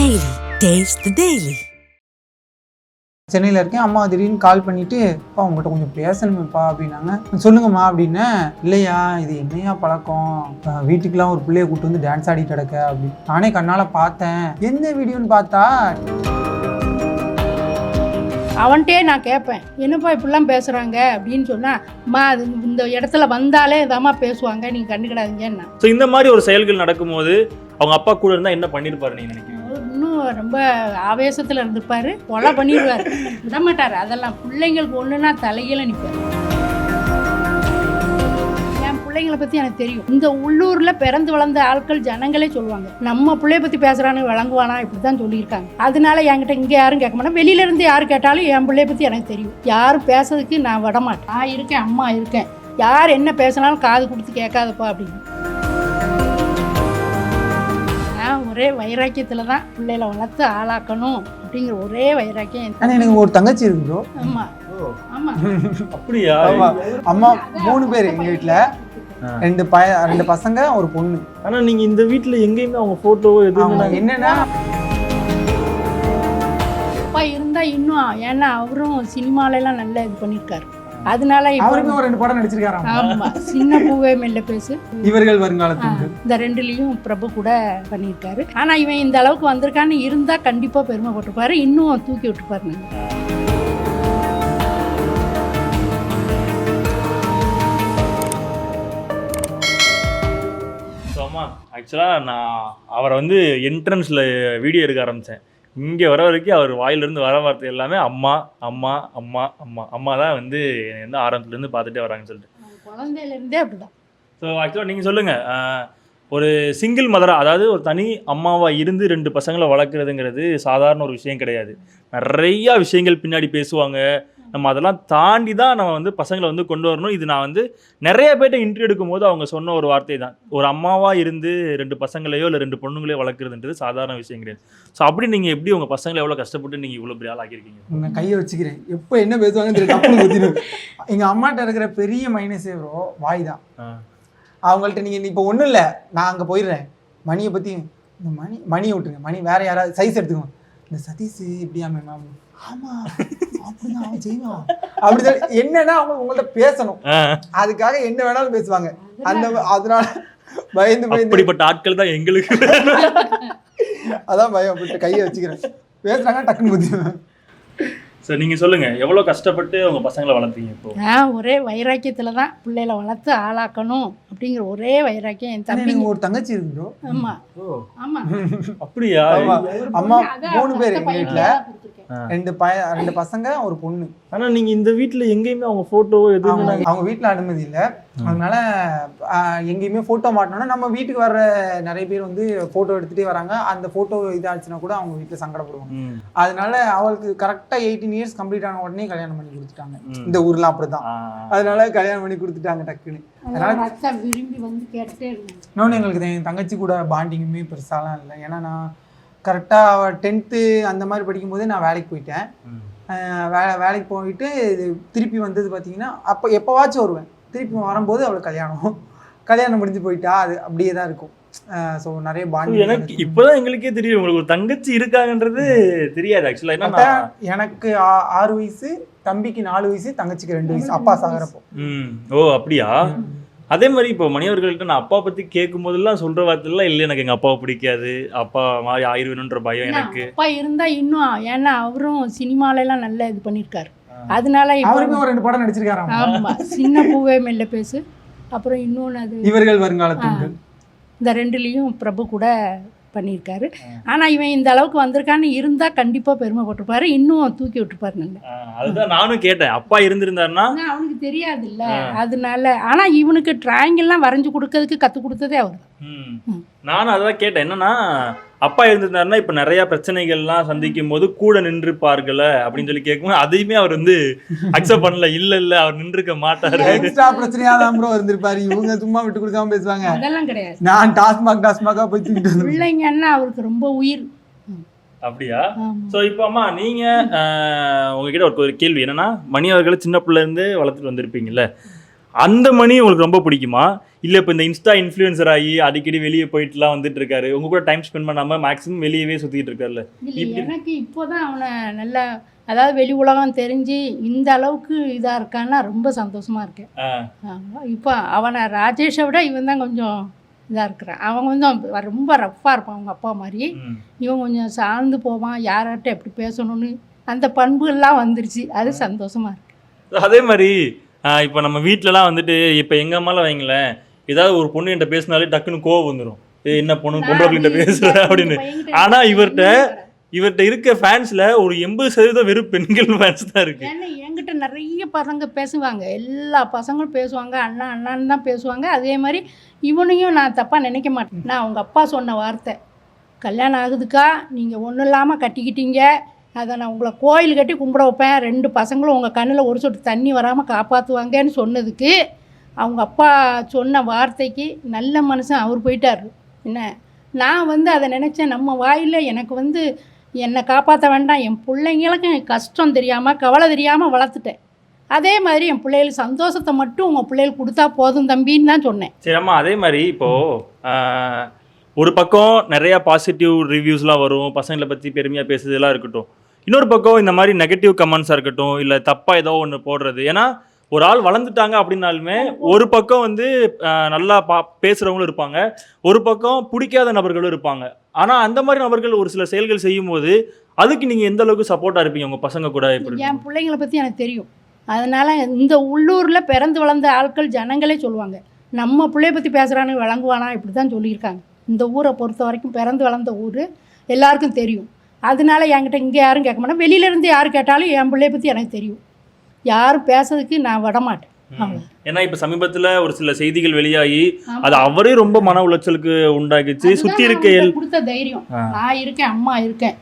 Taste the Daily. சென்னையில் இருக்கேன். அம்மா திடீர்னு கால் பண்ணிட்டு அப்பா உங்கள்கிட்ட கொஞ்சம் பேசணுமேப்பா அப்படின்னாங்க. சொல்லுங்கம்மா அப்படின்னு இல்லையா இது என்னையா பழக்கம்? வீட்டுக்கெல்லாம் ஒரு பிள்ளைய கூட்டு வந்து டான்ஸ் ஆடிட்டு கிடக்க அப்படி நானே கண்ணால் பார்த்தேன். எந்த வீடியோன்னு பார்த்தா? அவன்கிட்டே நான் கேட்பேன். என்னப்பா இப்படிலாம் பேசுகிறாங்க அப்படின்னு சொன்னால் அம்மா அது இந்த இடத்துல வந்தாலே இதாம்மா பேசுவாங்க. நீங்கள் கண்டுக்கிடாதீங்கன்னா. ஸோ இந்த மாதிரி ஒரு செயல்கள் நடக்கும்போது அவங்க அப்பா கூட இருந்தால் என்ன பண்ணியிருப்பாரு நீங்க நினைக்கிறீங்க? ரொம்ப ஆவேசத்தில் இருந்திருப்பார் கொலை பண்ணிடுவார். விட மாட்டார். அதெல்லாம் பிள்ளைங்களுக்கு ஒன்றுனா தலையில நிற்பார் என் பிள்ளைங்களை பற்றி எனக்கு தெரியும். இந்த உள்ளூரில் பிறந்து வளர்ந்த ஆட்கள் ஜனங்களே சொல்லுவாங்க நம்ம பிள்ளைய பற்றி பேசுகிறான்னு விளங்குவானா? இப்படி தான் சொல்லியிருக்காங்க. அதனால என்கிட்ட இங்கே யாரும் கேட்க மாட்டேன் வெளியிலேருந்து யார் கேட்டாலும் என் பிள்ளைய பற்றி எனக்கு தெரியும். யாரும் பேசுறதுக்கு நான் விடமாட்டேன் நான் இருக்கேன் அம்மா இருக்கேன். யார் என்ன பேசினாலும் காது கொடுத்து கேட்காதப்பா அப்படின்னு. ஒரே வைராக்கியத்தில் தான் பிள்ளைகளை வளர்த்து ஆளாக்கணும் அப்படிங்கிற ஒரே வைராக்கியம் என் ஆனால் எனக்கு ஒரு தங்கச்சி இருக்கு ப்ரோ ஆமா. ஆமா. அப்படியா? ஆமா. அம்மா மூணு பேர் எங்கள் வீட்டில். ரெண்டு பய ரெண்டு பசங்க ஒரு பொண்ணு. ஆனா நீங்க இந்த வீட்ல எங்கேயுமே அவங்க போட்டோவோ எதுவுமே என்னன்னா அப்பா இருந்தா இன்னும் ஏன்னா அவரும் சினிமாலெல்லாம் நல்லா இது பண்ணியிருக்காரு அதனால அவருமே ஒரு ரெண்டு படம் நடிச்சிருக்காராம். ஆமா சின்ன பூவே மெல்ல பேசு. இவர்கள் வருங்காலத்துக்கு இந்த ரெண்டுலேயும் பிரபு கூட பண்ணியிருக்காரு. ஆனா இவன் இந்த அளவுக்கு வந்திருக்கான்னு இருந்தா கண்டிப்பா பெருமைப்பட்டிருப்பாரு இன்னும் தூக்கி விட்டுருப்பாரு நீங்க ஆக்சுவலாக நான் அவரை வந்து என்ட்ரன்ஸில் வீடியோ எடுக்க ஆரம்பித்தேன் இங்கே வர வரைக்கும் அவர் வாயிலிருந்து வர வார்த்தை எல்லாமே அம்மா அம்மா அம்மா அம்மா அம்மா தான் வந்து என்னை வந்து ஆரம்பத்துலேருந்து பார்த்துட்டே வராங்கன்னு சொல்லிட்டு. குழந்தையில இருந்தே அப்படிதான். ஸோ ஆக்சுவலாக நீங்கள் சொல்லுங்கள் ஒரு சிங்கிள் மதராக அதாவது ஒரு தனி அம்மாவாக இருந்து ரெண்டு பசங்களை வளர்க்குறதுங்கிறது சாதாரண ஒரு விஷயம் கிடையாது. நிறையா விஷயங்கள் பின்னாடி பேசுவாங்க. நம்ம அதெல்லாம் தாண்டி தான் நம்ம வந்து பசங்களை வந்து கொண்டு வரணும். இது நான் வந்து நிறைய பேர்ட்ட இன்டர்வியூ எடுக்கும்போது அவங்க சொன்ன ஒரு வார்த்தை தான். ஒரு அம்மாவாக இருந்து ரெண்டு பசங்களையோ இல்லை ரெண்டு பொண்ணுங்களையோ வளர்க்குறதுன்றது சாதாரண விஷயம் கிடையாது. ஸோ அப்படி நீங்கள் எப்படி உங்கள் பசங்களை எவ்வளோ கஷ்டப்பட்டு நீங்கள் இவ்வளோ பெரிய ஆளாக்கியிருக்கீங்க உங்க கையை வச்சுக்கிறேன். எப்போ என்ன பேசுவாங்கன்னு தெரியல. டப்புனு குத்திடும் எங்க அம்மாட்ட இருக்கிற பெரிய மைனஸே ப்ரோ வாய் தான். அவங்கள்ட்ட நீங்க இப்போ ஒன்றும் இல்லை. நான் அங்கே போயிடுறேன். மணியை பற்றி இந்த மணி மணியை விட்டுருங்க. மணி வேற யாராவது சைஸ் எடுத்துக்கோங்க. இந்த சதீஷ் இப்படியா மேம் அப்படிதான் அவன் செய்வான். அப்படிதான். என்னன்னா அவங்க உங்கள்ட்ட பேசணும். அதுக்காக என்ன வேணாலும் பேசுவாங்க. அந்த அதனால பயந்து பயந்து. அப்படிப்பட்ட ஆட்கள் தான் எங்களுக்கு. அதான் பயம். அப்படின்ட்டு கையை வச்சுக்கிறேன். பேசுறாங்க டக்குன்னு குத்திடுவேன் ஸோ நீங்கள் சொல்லுங்கள் எவ்வளோ கஷ்டப்பட்டு உங்கள் பசங்களை வளர்த்தீங்க இப்போ? நான் ஒரே வைராக்கியத்தில் தான் பிள்ளைகளை வளர்த்து ஆளாக்கணும் அப்படிங்கிற ஒரே வைராக்கியம் என் தம்பி ஒரு தங்கச்சி இருக்கு ப்ரோ ஆமா. ஓ. ஆமா. அப்படியா? ஆமா. அம்மா மூணு பேர் first எங்க பையன் வீட்ல. ரெண்டு பய ரெண்டு பசங்க ஒரு பொண்ணு. ஆனா நீங்க இந்த வீட்ல எங்கேயுமே அவங்க போட்டோவோ எதுவுமே அவங்க நாங்க- அவங்க வீட்டில் அனுமதி இல்லை. அதனால எங்கேயுமே ஃபோட்டோ மாட்டோம்னா நம்ம வீட்டுக்கு வர்ற நிறைய பேர் வந்து ஃபோட்டோ எடுத்துகிட்டே வராங்க. அந்த ஃபோட்டோ இதாச்சுன்னா கூட அவங்க வீட்டில் சங்கடப்படுவாங்க. அதனால அவளுக்கு கரெக்டாக எயிட்டீன் இயர்ஸ் கம்ப்ளீட் ஆன உடனே கல்யாணம் பண்ணி கொடுத்துட்டாங்க. இந்த ஊர்லாம் அப்படிதான். அதனால கல்யாணம் பண்ணி கொடுத்துட்டாங்க டக்குன்னு. இன்னொன்று எங்களுக்கு என் தங்கச்சி கூட பாண்டிங்குமே பெருசாலாம் இல்லை. ஏன்னா நான் கரெக்டாக டென்த்து அந்த மாதிரி படிக்கும்போதே நான் வேலைக்கு போயிட்டேன். ம். ஆஹ் வே வேலைக்கு போயிட்டு திருப்பி வந்தது பார்த்தீங்கன்னா அப்போ எப்போவாச்சும் வருவேன். திருப்பி வரும்போது அவளுக்கு கல்யாணம். கல்யாணம் முடிஞ்சு போயிட்டா அது அப்படியே தான் இருக்கும். ஸோ நிறைய So, பாண்டி எனக்கு இப்பதான் எங்களுக்கே தெரியும். உங்களுக்கு ஒரு தங்கச்சி இருக்காங்கன்றது தெரியாது ஆக்சுவலா ஏன்னா நான் எனக்கு ஆறு வயசு தம்பிக்கு நாலு வயசு தங்கச்சிக்கு ரெண்டு வயசு. அப்பா சாகிறப்போ ம். ஓ அப்படியா? அதே மாதிரி இப்போ மணியவர்கள்ட்ட நான் அப்பா பத்தி கேட்கும் போதெல்லாம் சொல்ற வார்த்தைலாம் இல்லை. எனக்கு எங்க அப்பாவை பிடிக்காது. அப்பா மாதிரி ஆயிருவேணுன்ற பயம் எனக்கு. அப்பா இருந்தா இன்னும் ஏன்னா அவரும் சினிமாலெல்லாம் நல்லா இது பண்ணியிருக்காரு அதனால அவருமே ஒரு ரெண்டு படம் நடிச்சிருக்காராம்? ஆமா. சின்ன பூவே மெல்ல பேசு. அப்புறம் இன்னொன்று அது இவர்கள் வருங்காலத்துக்கு இந்த ரெண்டுலேயும் பிரபு கூட பண்ணியிருக்காரு. ஆனா இவன் இந்த அளவுக்கு வந்திருக்கான்னு இருந்தா கண்டிப்பா பெருமைப்பட்டிருப்பாரு இன்னும் தூக்கி விட்டுருப்பாரு அதுதான் நானும் கேட்டேன். அப்பா இருந்திருந்தாருன்னா? அவனுக்கு தெரியாதுல்ல. அதனால ஆனா இவனுக்கு டிராயிங் எல்லாம் வரைஞ்சு கொடுக்கறதுக்கு கத்து கொடுத்ததே அவர். நானும் அதான் கேட்டேன். என்னன்னா அப்பா இருந்திருந்தாருன்னா இப்ப நிறைய பிரச்சனைகள்லாம் சந்திக்கும் போது கூட நின்றுப்பார்கள அப்படின்னு சொல்லி கேட்கும்போது அதையுமே அவர் வந்து அக்செப்ட் பண்ணல. இல்ல இல்ல அவர் நின்றுக்க மாட்டாரு. எக்ஸ்ட்ரா பிரச்சனையா தான் ப்ரோ இருந்திருப்பாரு. இவங்க சும்மா விட்டு கொடுக்காம பேசுவாங்க. அதெல்லாம் கிடையாது. நான் டாஸ்மாக் டாஸ்மாக்கா போய் தூக்கிட்டு வந்துருவேன். பிள்ளைங்கன்னா அவருக்கு ரொம்ப உயிர். அப்படியா. ஸோ இப்போ அம்மா நீங்க ஆஹ், உங்ககிட்ட ஒரு ஒரு கேள்வி. என்னன்னா மணி அவர்களை சின்ன பிள்ளைல இருந்து வளர்த்துட்டு வந்திருப்பீங்கல்ல. அந்த மணி உங்களுக்கு ரொம்ப பிடிக்குமா? இல்லை இப்போ இந்த இன்ஸ்டா இன்ஃப்ளூயன்சர் ஆகி அடிக்கடி வெளியே போயிட்டுலாம் வந்துட்டு இருக்காரு உங்க கூட டைம் ஸ்பெண்ட் பண்ணாம மேக்ஸிமம் வெளியவே சுத்திட்டு இருக்காருல்ல. எனக்கு இப்போதான் அவனை நல்லா அதாவது வெளி உலகம் தெரிஞ்சு இந்த அளவுக்கு இதாக இருக்கான்னா ரொம்ப சந்தோஷமா இருக்கேன். இப்போ அவனை ராஜேஷை விட இவன் தான் கொஞ்சம் இதாக இருக்கிறான். அவன் கொஞ்சம் ரொம்ப ரஃப்பாக இருப்பான் அவங்க அப்பா மாதிரி. இவன் கொஞ்சம் சார்ந்து போவான் யார்கிட்ட எப்படி பேசணும்னு அந்த பண்புகள்லாம் வந்துருச்சு. அது சந்தோஷமா இருக்கு. அதே மாதிரி இப்போ நம்ம வீட்டிலலாம் வந்துட்டு இப்போ எங்க அம்மாலாம் வைங்களேன் ஏதாவது ஒரு பொண்ணு என்கிட்ட பேசினாலே டக்குன்னு கோவம் வந்துடும் என்ன பொண்ணு பொம்பளை பிள்ளைகிட்ட பேசுற? அப்படின்னு. ஆனா இவர்ட்ட இவர்கிட்ட இருக்க ஃபேன்ஸ்ல ஒரு எண்பது சதவீதம் வெறும் பெண்கள் ஃபேன்ஸ் தான் இருக்கு. ஏன்னா என்கிட்ட நிறைய பசங்க பேசுவாங்க. எல்லா பசங்களும் பேசுவாங்க. அண்ணா அண்ணான்னு தான் பேசுவாங்க. அதே மாதிரி இவனையும் நான் தப்பாக நினைக்க மாட்டேன். நான் அவங்க அப்பா சொன்ன வார்த்தை கல்யாணம் ஆகுதுக்கா? நீங்கள் ஒன்றும் இல்லாமல் கட்டிக்கிட்டீங்க. அதை நான் உங்களை கோயில் கட்டி கும்பிட வைப்பேன். ரெண்டு பசங்களும் உங்கள் கண்ணில் ஒரு சொட்டு தண்ணி வராமல் காப்பாற்றுவாங்கன்னு சொன்னதுக்கு அவங்க அப்பா சொன்ன வார்த்தைக்கு நல்ல மனுஷன் அவர் போயிட்டார். என்ன? நான் வந்து அதை நினச்சேன். நம்ம வாயில் எனக்கு வந்து என்னை காப்பாற்ற வேண்டாம். என் பிள்ளைங்களுக்கு கஷ்டம் தெரியாமல் கவலை தெரியாமல் வளர்த்துட்டேன். அதே மாதிரி என் பிள்ளைகள் சந்தோஷத்தை மட்டும் உங்கள் பிள்ளைகளுக்கு கொடுத்தா போதும் தம்பின்னு தான் சொன்னேன். சரி அம்மா அதே மாதிரி இப்போது ஒரு பக்கம் நிறையா பாசிட்டிவ் ரிவ்யூஸ்லாம் வரும். பசங்களை பற்றி பெருமையாக பேசுறதுலாம் இருக்கட்டும். இன்னொரு பக்கம் இந்த மாதிரி நெகட்டிவ் கமெண்ட்ஸாக இருக்கட்டும் இல்லை தப்பா ஏதோ ஒன்று போடுறது. ஏன்னா ஒரு ஆள் வளர்ந்துட்டாங்க அப்படின்னாலுமே ஒரு பக்கம் வந்து நல்லா பா பேசுறவங்களும் இருப்பாங்க. ஒரு பக்கம் பிடிக்காத நபர்களும் இருப்பாங்க. ஆனா அந்த மாதிரி நபர்கள் ஒரு சில செயல்கள் செய்யும்போது அதுக்கு நீங்க எந்த அளவுக்கு சப்போர்ட்டா இருப்பீங்க? உங்க பசங்க கூட எப்படி என் பிள்ளைங்களை பற்றி எனக்கு தெரியும். அதனால் இந்த உள்ளூரில் பிறந்து வளர்ந்த ஆட்கள் ஜனங்களே சொல்லுவாங்க நம்ம பிள்ளைய பற்றி பேசுகிறானு விளங்குவானா இப்படி தான் சொல்லியிருக்காங்க. இந்த ஊரை பொறுத்த வரைக்கும் பிறந்து வளர்ந்த ஊர் எல்லாருக்கும் தெரியும். அதனால என்கிட்ட இங்கே யாரும் கேட்க மாட்டேன் வெளியிலேருந்து யார் கேட்டாலும் என் பிள்ளைய பற்றி எனக்கு தெரியும். யாரும் பேசுறதுக்கு நான் விட மாட்டேன் அவ்வளோ ஏன்னா இப்ப சமீபத்துல ஒரு சில செய்திகள் வெளியாகி. அது அவரே ரொம்ப மன உளைச்சலுக்கு சுத்தி நான் இருக்க கொடுத்த தைரியம். நான் இருக்கேன் அம்மா இருக்கேன்.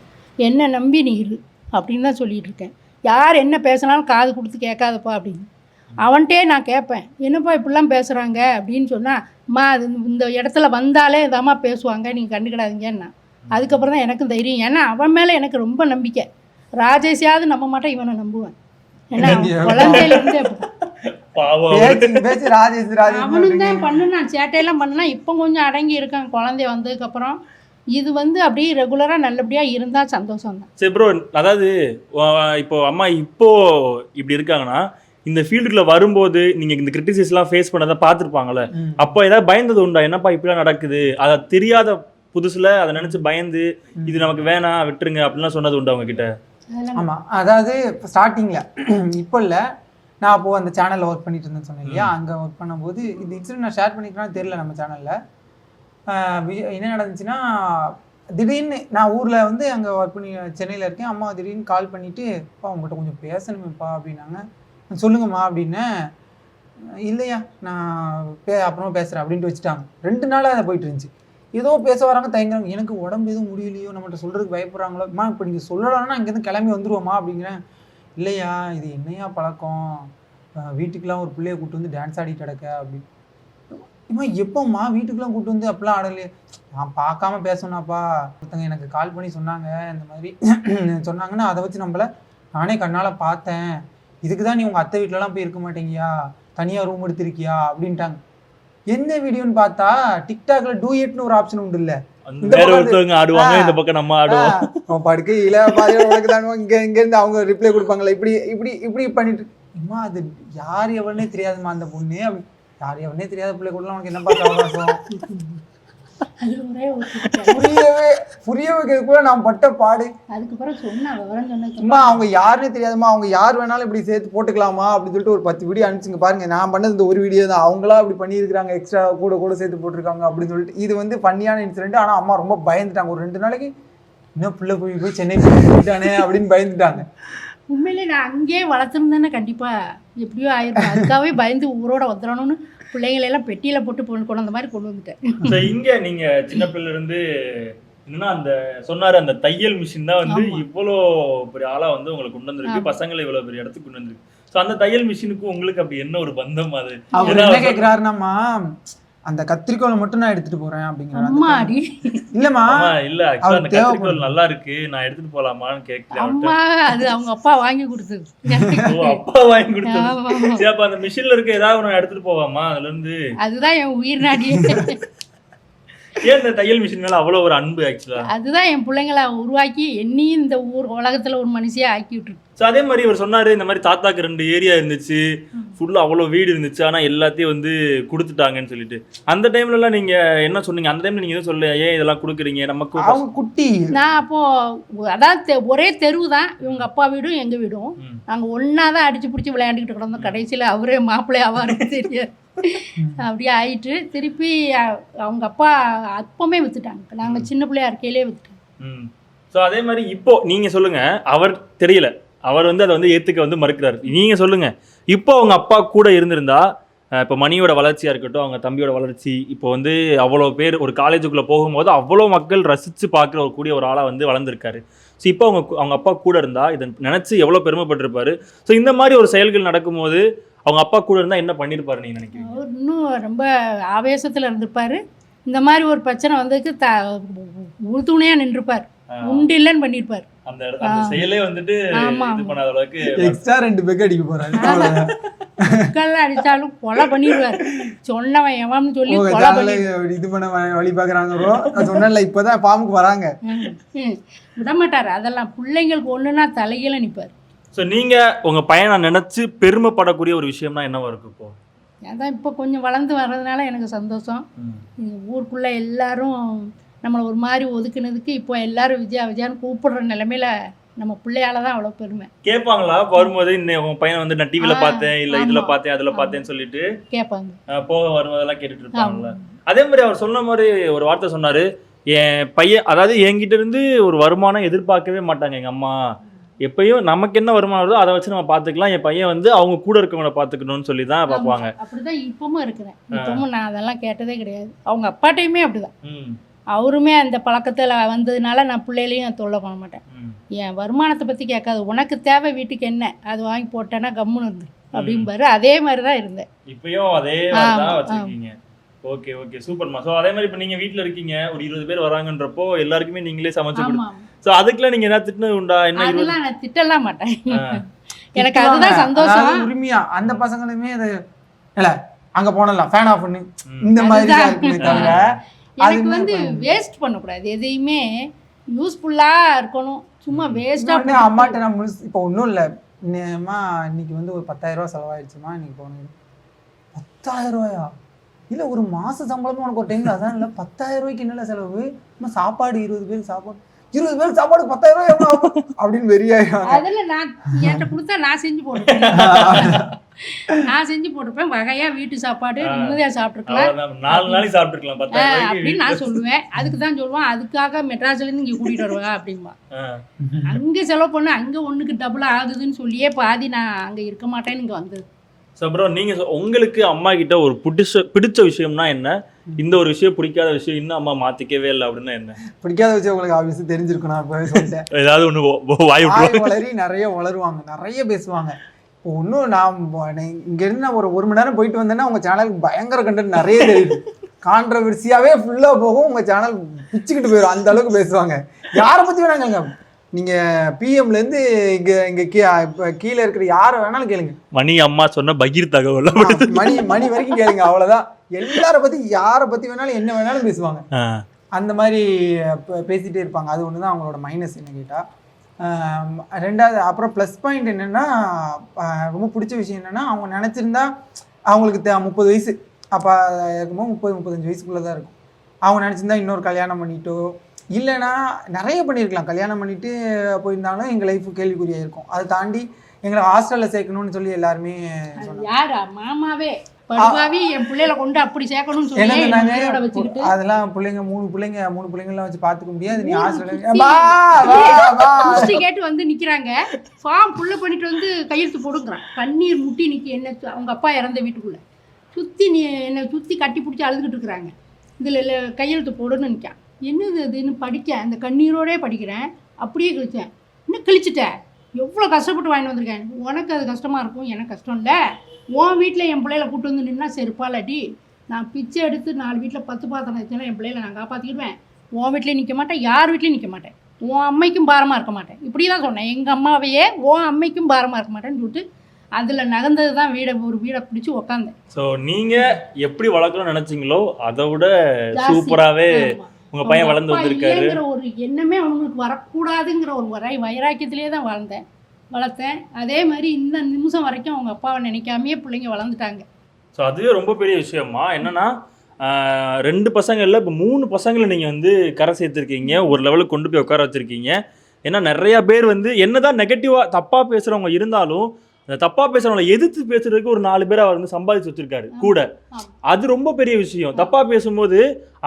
என்ன நம்பி நீ இரு அப்படின்னு தான் சொல்லிட்டு இருக்கேன். யார் என்ன பேசினாலும் காது கொடுத்து கேட்காதப்பா அப்படின்னு. அவன்கிட்டே நான் கேட்பேன். என்னப்பா இப்படிலாம் பேசுகிறாங்க அப்படின்னு சொன்னால் அம்மா அது இந்த இடத்துல வந்தாலே இதாம்மா பேசுவாங்க. நீங்கள் கண்டுக்கிடாதீங்கன்னா அதுக்கப்புறம் தான் எனக்கும் தைரியம். ஏன்னா அவன் மேலே எனக்கு ரொம்ப நம்பிக்கை. ராஜேஷாவது நம்ப மாட்டேன் இவனை நம்புவேன். ஏன்னா. குழந்தையிலேருந்தே அவனும் தான் பண்ணுனான். சேட்டையெல்லாம் பண்ணுனான் இப்போ கொஞ்சம் அடங்கி இருக்கான் குழந்தை வந்ததுக்கப்புறம். இது வந்து அப்படியே ரெகுலராக நல்லபடியாக இருந்தால் சந்தோஷம் தான் சரி ப்ரோ அதாவது இப்போ அம்மா இப்போ இப்படி இருக்காங்கன்னா இந்த ஃபீல்டுக்குள்ள வரும்போது நீங்க இந்த கிரிட்டிசிஸ்லாம் ஃபேஸ் பண்ணதை பார்த்துருப்பாங்கல்ல. அப்போ ஏதாவது பயந்தது உண்டா? என்னப்பா இப்படிலாம் நடக்குது? அதை தெரியாத புதுசுல அதை நினைச்சு பயந்து இது நமக்கு வேணாம் விட்டுருங்க அப்படிலாம் சொன்னது உண்டா உங்ககிட்ட அதெல்லாம் ஆமாம் அதாவது இப்போ ஸ்டார்டிங்கில் இப்போ இல்லை. நான் அப்போது அந்த சேனலில் ஒர்க் பண்ணிட்டு இருந்தேன்னு சொன்னேன் இல்லையா? அங்கே ஒர்க் பண்ணும்போது இந்த இன்சிடென்ட் நான் ஷேர் பண்ணிக்கிறேன்னு தெரியல நம்ம சேனலில் என்ன நடந்துச்சுன்னா திடீர்னு நான் ஊரில் வந்து அங்கே ஒர்க் பண்ணி சென்னையில் இருக்கேன். அம்மா திடீர்னு கால் பண்ணிவிட்டு அப்பா உங்கள்கிட்ட கொஞ்சம் பேசணுமேப்பா அப்படின்னாங்க. சொல்லுங்கம்மா அப்படின்னேன் இல்லையா நான் பே அப்புறமா பேசுகிறேன் அப்படின்ட்டு வச்சுட்டாங்க. ரெண்டு நாளாக அதை போயிட்டு இருந்துச்சு. ஏதோ பேச வராங்க தயங்குறாங்க. எனக்கு உடம்பு எதுவும் முடியலையோ நம்மகிட்ட சொல்கிறதுக்கு பயப்படுறாங்களோ? அம்மா இப்போ நீங்கள் சொல்லலாம்னா இங்கேருந்து கிளம்பி வந்துருவோமா அப்படிங்கிறேன். இல்லையா இது என்னையா பழக்கம்? வீட்டுக்கெல்லாம் ஒரு பிள்ளைய கூட்டு வந்து டான்ஸ் ஆடிட்டு கிடக்க அப்படின்னு இம்மா எப்போம்மா வீட்டுக்கெல்லாம் கூட்டு வந்து அப்பெல்லாம் ஆடலையே? நான் பார்க்காம பேசணும்னாப்பா ஒருத்தங்க எனக்கு கால் பண்ணி சொன்னாங்க இந்த மாதிரி சொன்னாங்கன்னா அதை வச்சு நம்மளை நானே கண்ணால் பார்த்தேன். இதுக்கு தான் நீ உங்கள் அத்தை வீட்டிலலாம் போய் இருக்க மாட்டேங்கியா? தனியாக ரூம் எடுத்திருக்கியா? அப்படின்ட்டாங்க. என்ன வீடியோன்னு பார்த்தா டிக்டாக்ல டூயட்னு ஒரு ஆப்ஷன் உண்டு இல்ல. வேற ஒருத்தவங்க ஆடுவாங்க. இந்த பக்கம் நம்ம ஆடுவோம். படுக்கையில இங்க இங்க இருந்து அவங்க ரிப்ளை கொடுப்பாங்களே இப்படி இப்படி இப்படி பண்ணிட்டு அம்மா அது யார் எவனே தெரியாதும்மா அந்த பொண்ணு அப்படி யார் எவனே தெரியாத பிள்ளை கூட உனக்கு என்ன புரியவே புரிய வைக்கிறது கூட நான் பட்ட பாடு. அதுக்கப்புறம் சொன்னா அவங்க யாருன்னே தெரியாதும்மா. அவங்க யார் வேணாலும் இப்படி சேர்த்து போட்டுக்கலாமா அப்படின்னு சொல்லிட்டு ஒரு பத்து வீடியோ அனுப்பிச்சுங்க. பாருங்க நான் பண்ணது இந்த ஒரு வீடியோ தான். அவங்களா இப்படி பண்ணியிருக்காங்க எக்ஸ்ட்ரா கூட கூட சேர்த்து போட்டிருக்காங்க அப்படின்னு சொல்லிட்டு. இது வந்து பண்ணியான இன்சிடென்ட் ஆனால் அம்மா ரொம்ப பயந்துட்டாங்க. ஒரு ரெண்டு நாளைக்கு இன்னும் பிள்ளை போய் போய் சென்னை போயிட்டானே அப்படின்னு பயந்துட்டாங்க. உண்மையிலே நான் அங்கேயே வளர்த்துருந்தேன்னா கண்டிப்பாக எப்படியோ ஆயிருக்கும். அதுக்காகவே பயந்து ஊரோட வந்துடணும்னு பிள்ளைங்களெல்லாம் பெட்டியில் போட்டு கொண்டு கொண்டு வந்த மாதிரி கொண்டு வந்துட்டேன் So, இங்க நீங்க சின்ன பிள்ளைல இருந்து என்னன்னா அந்த சொன்னாரு அந்த தையல் மிஷின் தான் வந்து. இவ்வளோ பெரிய ஆளா வந்து உங்களை கொண்டு வந்திருக்கு. பசங்களை இவ்வளவு பெரிய இடத்துக்கு கொண்டு வந்திருக்கு ஸோ அந்த தையல் மிஷினுக்கும் உங்களுக்கு அப்படி என்ன ஒரு பந்தம் அது அவர் என்ன கேட்குறாருனாம்மா அந்த கத்திரிக்கோலை மட்டும் நான் எடுத்துட்டு போறேன் அப்படிங்கிற இல்லம்மா இல்ல அந்த. கத்திரிக்கோல் நல்லா இருக்கு. நான் எடுத்துட்டு போலாமான்னு கேட்கல அம்மா அது அவங்க அப்பா வாங்கி கொடுத்தது. அப்பா வாங்கி கொடுத்தது. அப்ப அந்த மிஷின்ல இருக்க ஏதாவது ஒண்ணு எடுத்துட்டு போவாமா அதுல இருந்து? அதுதான் என் உயிர் நாடியே ஏன் இந்த தையல் மிஷின் மேல அவ்வளவு ஒரு அன்பு ஆக்சுவலா அதுதான் என் பிள்ளைங்கள உருவாக்கி என்னையும் இந்த ஊர் உலகத்துல ஒரு மனுஷியா ஆக்கி விட்டுருக்கு ஸோ அதே மாதிரி இவர் சொன்னாரு இந்த மாதிரி தாத்தாக்கு ரெண்டு ஏரியா இருந்துச்சு. ஃபுல்லா அவ்வளோ வீடு இருந்துச்சு. ஆனா எல்லாத்தையும் வந்து கொடுத்துட்டாங்கன்னு சொல்லிட்டு. அந்த டைம்ல எல்லாம் நீங்க என்ன சொன்னீங்க? அந்த டைம்ல நீங்க எதுவும் சொல்ல ஏன் இதெல்லாம் கொடுக்குறீங்க? நமக்கு அவங்க குட்டி. நான் அப்போ அதாவது தெ- ஒரே தெருவு தான். இவங்க அப்பா வீடும் எங்க வீடும். ம். நாங்க ஒண்ணா தான் அடிச்சு பிடிச்சி விளையாண்டுக்கிட்டு கிடந்தோம். கடைசியில அவரே மாப்பிள்ளை ஆவாரு தெரியாது. அப்படியே ஆயிட்டு திருப்பி அவங்க அப்பா அப்பமே வித்துட்டாங்க. நாங்க சின்ன பிள்ளையா இருக்கையிலே வித்துட்டாங்க ம். ஸோ அதே மாதிரி இப்போ நீங்க சொல்லுங்க அவர் தெரியல. அவர் வந்து அதை வந்து ஏத்துக்க வந்து மறுக்கிறாரு. நீங்க சொல்லுங்க இப்போ அவங்க அப்பா கூட இருந்திருந்தா இப்போ மணியோட வளர்ச்சியா இருக்கட்டும் அவங்க தம்பியோட வளர்ச்சி இப்போ வந்து அவ்வளோ பேர் ஒரு காலேஜுக்குள்ள போகும்போது அவ்வளோ மக்கள் ரசிச்சு பார்க்குற ஒரு கூடிய ஒரு ஆளா வந்து வளர்ந்துருக்காரு. ஸோ இப்போ அவங்க அவங்க அப்பா கூட இருந்தா இதை நினைச்சு எவ்வளோ பெருமைப்பட்டிருப்பாரு. ஸோ இந்த மாதிரி ஒரு செயல்கள் நடக்கும்போது அவங்க அப்பா கூட இருந்தா என்ன பண்ணிருப்பாரு நீங்க நினைக்கிறீங்க? அவர் இன்னும் ரொம்ப ஆவேசத்துல இருந்திருப்பாரு. இந்த மாதிரி ஒரு பிரச்சனை வந்ததுக்கு த உறுதுணையா நின்றுப்பார். உண்டு இல்லைன்னு பண்ணியிருப்பார் அந்த இடத்துல- அந்த. செயலே வந்துட்டு ஆமா, இது ஆமா. பண்ணாத அளவுக்கு எக்ஸ்ட்ரா ரெண்டு பெக் அடிக்க அவ்வளவுதான். மக்கள்லாம் அடிச்சாலும் கொலை பண்ணிடுவார். சொன்னவன் எவன்னு சொல்லி கொலை பண்ணி இது பண்ண வழி பாக்குறாங்க ப்ரோ. நான் சொன்னேன்ல இப்பதான் ஃபார்முக்கு வராங்க. ம், ம். விடமாட்டார். அதெல்லாம் பிள்ளைங்களுக்கு ஒண்ணுன்னா தலையில நிப்பார். ஸோ நீங்க உங்க பையனை நினைச்சு பெருமைப்படக்கூடிய ஒரு விஷயம்னா என்னவா இருக்கு இப்போ? அதான் இப்போ கொஞ்சம் வளர்ந்து வர்றதுனால எனக்கு சந்தோஷம். ஊருக்குள்ள எல்லாரும் நம்மளை ஒரு மாதிரி ஒதுக்குனதுக்கு இப்போ எல்லாரும் விஜயா விஜயான்னு கூப்பிடுற நிலைமையில நம்ம பிள்ளையால தான் அவ்வளோ பெருமை. கேட்பாங்களா? வரும்போது இந்த உங்க பையனை வந்து நான் டிவில ஆ, பார்த்தேன் இல்ல இதுல. பார்த்தேன் அதுல. பார்த்தேன்னு சொல்லிட்டு கேட்பாங்க. போக வரும்போதெல்லாம் கேட்டுட்டு இருப்பாங்கல்ல. ஆமா. அதே மாதிரி அவர் சொன்ன மாதிரி ஒரு வார்த்தை சொன்னாரு என் பையன் அதாவது என்கிட்ட இருந்து ஒரு வருமானம் எதிர்பார்க்கவே மாட்டாங்க எங்க அம்மா. எப்பயும் நமக்கு என்ன வருமானம் வருதோ அதை வச்சு நம்ம பார்த்துக்கலாம். என் பையன் வந்து அவங்க கூட இருக்கவங்கள பார்த்துக்கணும்னு சொல்லி தான் பார்ப்பாங்க. அப்படிதான் இப்பவும் இருக்கிறேன். இப்பவும் நான் அதெல்லாம் கேட்டதே கிடையாது. அவங்க அப்பாட்டையுமே அப்படிதான். அவருமே அந்த பழக்கத்துல வந்ததுனால நான் பிள்ளைகளையும் தொல்லை பண்ண மாட்டேன். என் வருமானத்தை பத்தி கேட்காது. உனக்கு தேவை வீட்டுக்கு என்ன? அது வாங்கி போட்டேன்னா கம்முன்னு இருந்து அப்படிம்பாரு. அதே மாதிரி தான் இருந்தேன். இப்பயும் அதே வச்சிருக்கீங்க. Okay okay. சூப்பர்மா ஸோ அதே மாதிரி இப்போ நீங்க வீட்ல இருக்கீங்க. ஒரு இருபது பேர் வராங்கன்றப்போ எல்லாருக்குமே நீங்களே சமைச்சு கொடு ஆமா. ஸோ அதுக்குலாம் நீங்க ஏதாவது திட்டினது உண்டா? என்ன இருபது அதெல்லாம் நான் திட்டலாம் மாட்டேன். எனக்கு அதுதான் சந்தோஷம். உரிமையா அந்த பசங்களுமே அது இல்ல அங்க போனலாம் ஃபேன் ஆஃப் பண்ணு. இந்த மாதிரி. இருக்குமே தவிர எனக்கு வந்து பண்ண- வேஸ்ட் பண்ணக்கூடாது. எதையுமே யூஸ்ஃபுல்லா இருக்கணும். சும்மா வேஸ்டா இன்னொன்னு அம்மாட்ட நான் முழுசு இப்போ ஒன்றும் இல்லை. அம்மா இன்னைக்கு வந்து ஒரு பத்தாயிரம் ரூபா செலவாயிடுச்சுமா இன்னைக்கு போனது. பத்தாயிரம் ரூபாயா? இல்லை ஒரு மாச சம்பளமும் உனக்கு ஒரு டைம்ல அதான் இல்லை பத்தாயிரம் ரூபாய்க்கு என்னல செலவு? சாப்பாடு இருபது பேருக்கு சாப்பாடு. இருபது பேருக்கு சாப்பாடு பத்தாயிரம் ரூபாய் எவ்வளோ? அப்படின்னு வெறியாயிடுவாங்க அதுல நான் என்கிட்ட கொடுத்தா நான் செஞ்சு போட்டுப்பேன். நான் செஞ்சு போட்டுப்பேன். வகையா வீட்டு சாப்பாடு ஆ. நிம்மதியா சாப்பிட்டுருக்கலாம் அவ்வளவுதான். நாலு நாளைக்கு ரூபாய்க்கு அப்படின்னு நான் சொல்லுவேன். அதுக்கு தான் சொல்லுவான். அதுக்காக மெட்ராஸ்ல இருந்து இங்க கூட்டிட்டு வருவா அப்படிம்பா. அங்க செலவு பண்ண அங்க ஒண்ணுக்கு டபுள் ஆகுதுன்னு சொல்லியே பாதி நான் அங்க இருக்க மாட்டேன்னு இங்க வந்தது. ஸோ ப்ரோ நீங்க சொ- உங்களுக்கு அம்மா கிட்ட ஒரு பிடிச்ச பிடிச்ச விஷயம்னா என்ன? இந்த ஒரு விஷயம் பிடிக்காத விஷயம் இன்னும் அம்மா மாத்திக்கவே இல்லை அப்படின்னா என்ன? பிடிக்காத வச்சு உங்களுக்கு ஆஃபீஸ் தெரிஞ்சிருக்கும் நான் இப்போவே சொல்லிட்டேன். ஏதாவது ஒண்ணு ஒ- ஒ- வாய் வளரி நிறைய வளருவாங்க நிறைய பேசுவாங்க. இப்போ ஒன்றும் நான் இங்கேருந்து நான் ஒரு ஒரு மணி நேரம் போயிட்டு வந்தேன்னா உங்கள் சேனலுக்கு பயங்கர கண்டென்ட் நிறைய தெரியுது. கான்ட்ரவர்சியாகவே ஃபுல்லாக போகும் உங்கள் சேனல் பிச்சுக்கிட்டு போயிடும் அந்த அளவுக்கு பேசுவாங்க. யாரை பற்றி வேணாங்க நீங்கள் பிஎம்லேருந்து இங்கே இங்கே கீ இப்போ கீழே இருக்கிற யாரை வேணாலும் கேளுங்க. மணி அம்மா சொன்ன பகீர் தகவல் மணி மணி வரைக்கும் கேளுங்க அவ்வளோதான் எல்லாரை பற்றி யாரை பற்றி வேணாலும் என்ன வேணாலும் பேசுவாங்க. அந்த மாதிரி ப- பேசிட்டே இருப்பாங்க. அது ஒன்று தான் அவங்களோட மைனஸ் என்ன கேட்டால் ரெண்டாவது அப்புறம் ப்ளஸ் பாயிண்ட் என்னென்னா ரொம்ப பிடிச்ச விஷயம் என்னென்னா அவங்க நினச்சிருந்தா அவங்களுக்கு தே முப்பது வயசு. அப்போ இருக்கும்போது முப்பது முப்பத்தஞ்சு வயசுக்குள்ளே தான் இருக்கும். அவங்க நினச்சிருந்தா இன்னொரு கல்யாணம் பண்ணிட்டோ இல்லைன்னா நிறைய பண்ணியிருக்கலாம். கல்யாணம் பண்ணிட்டு போயிருந்தாலும் எங்கள் லைஃப் கேள்விக்குறியாக இருக்கும் அதை தாண்டி எங்களை ஹாஸ்டலில் சேர்க்கணும்னு சொல்லி எல்லாருமே யாரா? மாமாவே. படுவாவி என் பிள்ளைகளை கொண்டு அப்படி சேர்க்கணும்னு சொல்லி அதெல்லாம் பிள்ளைங்க மூணு பிள்ளைங்க மூணு பிள்ளைங்களாம் வச்சு பார்த்துக்க முடியாது. நீ ஹாஸ்டல் குட்டி. வந்து நிக்கிறாங்க. ஃபார்ம் புள்ள பண்ணிட்டு வந்து கையெழுத்து போடுங்கிறான். கண்ணீர் முட்டி நிக்கி என்ன அவங்க அப்பா இறந்த வீட்டுக்குள்ள. சுத்தி நீ என்னை சுத்தி கட்டி பிடிச்சி அழுதுகிட்டு இருக்கிறாங்க. இதுல கையெழுத்து போடுன்னு நிற்கான் என்னது அதுன்னு படிக்க அந்த கண்ணீரோடே படிக்கிறேன். அப்படியே கிழிச்சேன். என்ன கிழிச்சிட்டேன் எவ்வளோ கஷ்டப்பட்டு வாங்கிட்டு வந்திருக்கேன். உனக்கு அது கஷ்டமா இருக்கும்? எனக்கு கஷ்டம் இல்லை உன் வீட்டில் என் பிள்ளையில கூட்டு வந்து நின்னா செருப்பாலடி நான் பிச்சை எடுத்து நாலு வீட்டில் பத்து பாத்திரம் வச்சுன்னா என் பிள்ளைகளை நான் காப்பாற்றிக்கிடுவேன் உன் வீட்லேயும் நிற்க மாட்டேன் யார் வீட்லேயும் நிற்க மாட்டேன். உன் அம்மைக்கும் பாரமாக இருக்க மாட்டேன். இப்படி தான் சொன்னேன். எங்கள் அம்மாவையே உன் அம்மைக்கும் பாரமாக இருக்க மாட்டேன்னு சொல்லிட்டு அதில் நகர்ந்தது தான் வீடை ஒரு வீடை பிடிச்சி உக்காந்தேன். ஸோ நீங்க எப்படி வளர்க்கணும்னு நினைச்சீங்களோ அதை விட. சூப்பராகவே. உங்க பையன் வளர்ந்து வந்திருக்காரு. ஒரு எண்ணமே அவங்களுக்கு வரக்கூடாதுங்கிற ஒரு வரை வைராக்கியத்திலே தான் வாழ்ந்தேன். வளர்த்தேன். அதே மாதிரி இந்த நிமிஷம் வரைக்கும் அவங்க அப்பாவை நினைக்காமையே பிள்ளைங்க வளர்ந்துட்டாங்க. ஸோ அதுவே ரொம்ப பெரிய விஷயமா என்னன்னா ரெண்டு பசங்கள்ல இப்போ மூணு பசங்களை நீங்கள் வந்து கரை சேர்த்துருக்கீங்க. ஒரு லெவலுக்கு கொண்டு போய் உட்கார வச்சிருக்கீங்க. ஏன்னா நிறைய பேர் வந்து என்னதான் நெகட்டிவாக தப்பாக பேசுகிறவங்க இருந்தாலும் அந்த தப்பாக பேசுகிறவங்கள எதிர்த்து பேசுறதுக்கு ஒரு நாலு பேர் அவர் வந்து சம்பாதிச்சு வச்சிருக்காரு கூட. அது ரொம்ப பெரிய விஷயம். தப்பாக பேசும்போது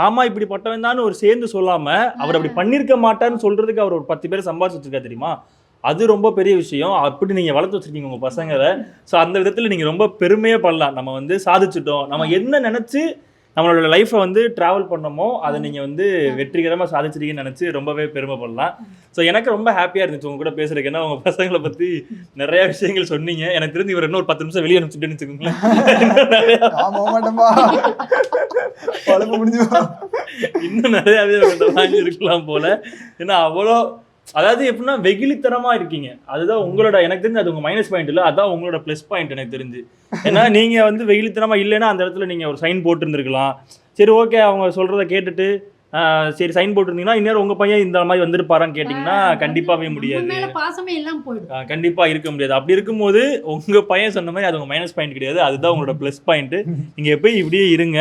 ஆமா இப்படிப்பட்டவன் தான் ஒரு சேர்ந்து சொல்லாம அவர் அப்படி பண்ணியிருக்க மாட்டார்னு சொல்றதுக்கு அவர் ஒரு பத்து பேர் சம்பாதிச்சு வச்சிருக்காரு தெரியுமா? அது ரொம்ப பெரிய விஷயம். அப்படி நீங்க வளர்த்து வச்சிருக்கீங்க உங்க பசங்களை. ஸோ அந்த விதத்துல நீங்க ரொம்ப பெருமையே பண்ணலாம். நம்ம வந்து சாதிச்சிட்டோம். நம்ம என்ன நினைச்சு நம்மளோட லைஃப்பை வந்து டிராவல் பண்ணோமோ அதை நீங்க வந்து வெற்றிகரமா சாதிச்சிருக்கீங்கன்னு நினைச்சு ரொம்பவே பெருமைப்படலாம். ஸோ எனக்கு ரொம்ப ஹாப்பியா இருந்துச்சு உங்க கூட பேசுறதுக்கு. ஏன்னா உங்க பசங்களை பத்தி நிறைய விஷயங்கள் சொன்னீங்க. எனக்கு தெரிஞ்சு இவர் இன்னும் ஒரு பத்து நிமிஷம் வெளியே அனுப்பிச்சுட்டுன்னு வச்சுக்கோங்களேன். இன்னும் நிறையாவே வாங்கி இருக்கலாம் போல. ஏன்னா அவ்வளோ அதாவது எப்படின்னா வெகுளித்தனமா இருக்கீங்க. அதுதான் உங்களோட எனக்கு தெரிஞ்சு அது உங்க மைனஸ் பாயிண்ட் இல்லை அதான் உங்களோட ப்ளஸ் பாயிண்ட் எனக்கு தெரிஞ்சு. ஏன்னா நீங்க வந்து வெகுளித்தனமா இல்லைன்னா அந்த இடத்துல நீங்க ஒரு சைன் போட்டுருந்துருக்கலாம். சரி ஓகே அவங்க சொல்றத கேட்டுட்டு சரி சைன் போட்டிருந்தீங்கன்னா இன்னொரு உங்க பையன் இந்த மாதிரி வந்திருப்பாரான்னு கேட்டிங்கன்னா கண்டிப்பாவே முடியாது. பாசமே எல்லாம் போயிடும். ஆஹ், கண்டிப்பா இருக்க முடியாது. அப்படி இருக்கும்போது உங்க பையன் சொன்ன மாதிரி அது உங்க மைனஸ் பாயிண்ட் கிடையாது. அதுதான் உங்களோட ப்ளஸ் பாயிண்ட் நீங்க எப்பயும் இப்படியே இருங்க.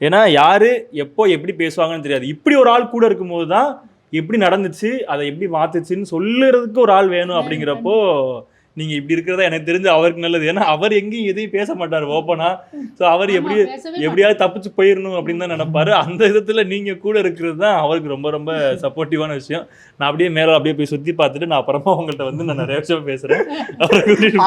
ஏன்னா யாரு எப்போ எப்படி பேசுவாங்கன்னு தெரியாது. இப்படி ஒரு ஆள் கூட இருக்கும்போது தான் எப்படி நடந்துச்சு அதை எப்படி மாத்துச்சுன்னு சொல்லுறதுக்கு ஒரு ஆள் வேணும் அப்படிங்கிறப்போ நீங்க இப்படி இருக்கிறதா எனக்கு தெரிஞ்சு அவருக்கு நல்லது. ஏன்னா அவர் எங்கேயும் எதையும் பேச மாட்டார் ஓப்பனா ஸோ அவர் எப்படி. எப்படியாவது தப்பிச்சு போயிடணும் அப்படின்னு தான் நினைப்பாரு. அந்த விதத்துல நீங்க கூட இருக்கிறது தான் அவருக்கு ரொம்ப ரொம்ப சப்போர்ட்டிவான விஷயம். நான் அப்படியே மேல அப்படியே போய் சுத்தி பார்த்துட்டு நான் அப்புறமா உங்கள்ட்ட வந்து நான் நிறைய விஷயம் பேசுறேன். அவரை கூட்டிட்டு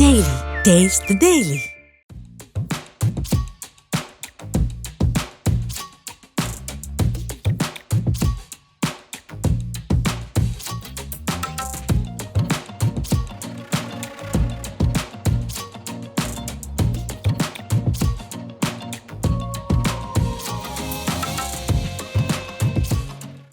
Daily. Taste the Daily.